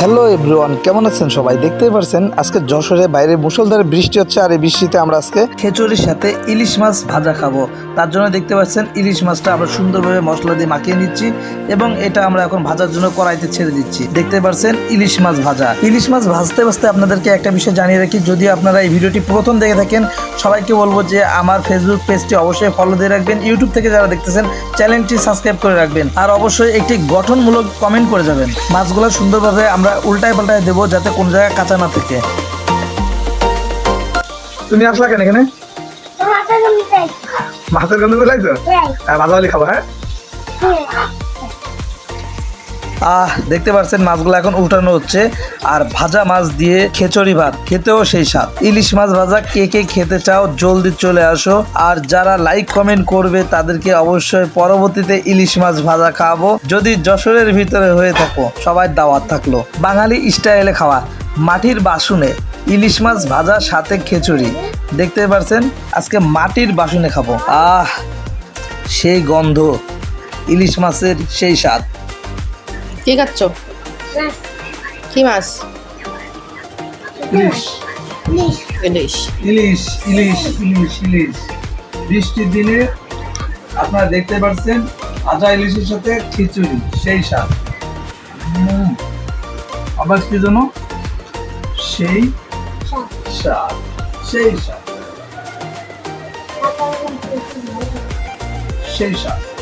Hello everyone, কেমন আছেন সবাই? দেখতেই পারছেন, আজকে যশোরে বাইরে মুষলধারে বৃষ্টি হচ্ছে আর এই বৃষ্টিতে আমরা আজকে খেচুড়ির সাথে ইলিশ মাছ ভাজা খাব। তার জন্য দেখতে পাচ্ছেন, ইলিশ মাছটা আমরা সুন্দরভাবে মশলা দিয়ে মাখিয়ে নিচ্ছি এবং এটা আমরা এখন ভাজার জন্য কড়াইতে ছেড়ে দিচ্ছি। দেখতে পাচ্ছেন ইলিশ মাছ ভাজা। ইলিশ মাছ ভাজতে ভাজতে আপনাদেরকে একটা বিষয় জানিয়ে রাখি, যদি আপনারা এই ভিডিওটি প্রথম দেখে থাকেন, সবাইকে বলব যে আমার ফেসবুক পেজটি অবশ্যই ফলো দিয়ে রাখবেন। ইউটিউব থেকে যারা দেখতেছেন চ্যানেলটি সাবস্ক্রাইব করে রাখবেন। আর অবশ্যই একটি গঠনমূলক কমেন্ট করে যাবেন। মাছগুলো সুন্দরভাবে আমরা উল্টায় পাল্টায় দেবো যাতে কোনো জায়গায় কাঁচা না থাকে। তুমি আসলা কেন এখানে? মাছের গন্ধ পেলাইছো চাই ভাজা হলে খাব হ্যাঁ। আহ, দেখতে পাচ্ছেন মাছগুলো এখন উঠানো হচ্ছে। আর ভাজা মাছ দিয়ে খেচড়ি ভাত, খেতেও সেই স্বাদ। ইলিশ মাছ ভাজা, কে কে খেতে চাও জলদি চলে আসো। আর যারা লাইক কমেন্ট করবে, তাদেরকে অবশ্যই পরবর্তীতে ইলিশ মাছ ভাজা খাওয়াবো। যদি যশোরের ভিতরে হয়ে থাকো, সবাই দাওয়াত থাকল। বাঙালি স্টাইলে খাওয়া, মাটির বাসনে ইলিশ মাছ ভাজার সাথে খেচুড়ি। দেখতে পারছেন, আজকে মাটির বাসনে খাব। আহ, সেই গন্ধ, ইলিশ মাছের সেই স্বাদ। কি খাচ্ছ কি মাছ? ইলিশ। ইলিশ। ইলিশ। ইলিশ ইলিশ ইলিশ বৃষ্টির দিনে আপনারা দেখতে পাচ্ছেন আজা ইলিশের সাথে খিচুড়ি সেই স্বাদ। উম, আবার কি জন্য সেই স্বাদ সেই স্বাদ। সেই স্বাদ।